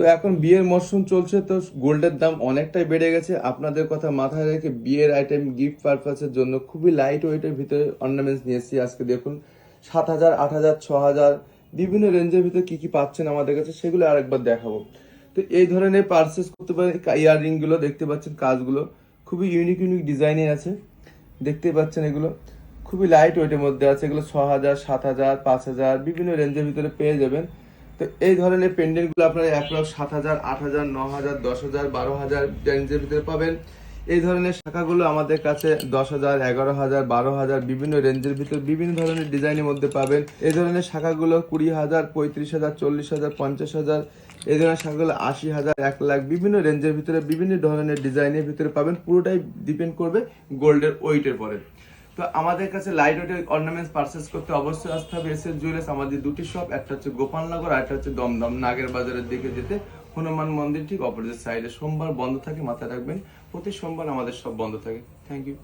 তো এখন বিয়ের মরশুম চলছে, তো গোল্ডের দাম অনেকটাই বেড়ে গেছে। আপনাদের কথা মাথায় রেখে বিয়ের আইটেম গিফট পারপাসের জন্য খুবই লাইট ওয়েটের ভিতরে অর্নামেন্টস নিয়ে এসেছি আজকে, দেখুন। সাত হাজার, আট হাজার, ছ হাজার, বিভিন্ন রেঞ্জের ভিতরে কি কি পাচ্ছেন আমাদের কাছে সেগুলো আরেকবার দেখাবো। তো এই ধরনের পার্সেস করতে পারেন ইয়াররিংগুলো দেখতে পাচ্ছেন, কাজগুলো খুবই ইউনিক ইউনিক ডিজাইনে আছে। দেখতে পাচ্ছেন এগুলো। খুবই লাইট ওয়েটের মধ্যে আছে, এগুলো ছ হাজার, সাত হাজার, পাঁচ হাজার, বিভিন্ন রেঞ্জের ভিতরে পেয়ে যাবেন। তো এই ধরনের পেন্ডেন্টগুলো আপনারা অ্যাপ্রক্স সাত হাজার, আট হাজার, ন হাজার, দশ হাজার, বারো হাজার রেঞ্জের ভিতরে পাবেন। এই ধরনের শাখাগুলো আমাদের কাছে দশ হাজার, এগারো হাজার, বারো হাজার বিভিন্ন রেঞ্জের ভিতরে বিভিন্ন ধরনের ডিজাইনের মধ্যে পাবেন। এই ধরনের শাখাগুলো কুড়ি হাজার, পঁয়ত্রিশ হাজার, চল্লিশ হাজার, পঞ্চাশ হাজার, এই ধরনের শাখাগুলো আশি হাজার, এক লাখ বিভিন্ন রেঞ্জের ভিতরে বিভিন্ন ধরনের ডিজাইনের ভিতরে পাবেন। পুরোটাই ডিপেন্ড করবে গোল্ডের ওয়েটের পরে তো আমাদের কাছে লাইট ওয়েট অর্নামেন্টস পারচেস করতে অবশ্যই আসতে হবে। এস এস জুয়েলার্স আমাদের দুটি শপ একটা হচ্ছে গোপালনগর আর একটা হচ্ছে দমদম। নাগের বাজারের দিকে যেতে হনুমান মন্দির ঠিক অপোজিট সাইডে সোমবার বন্ধ থাকে, মাথায় রাখবেন। প্রতি সোমবার আমাদের সব বন্ধ থাকে। Thank you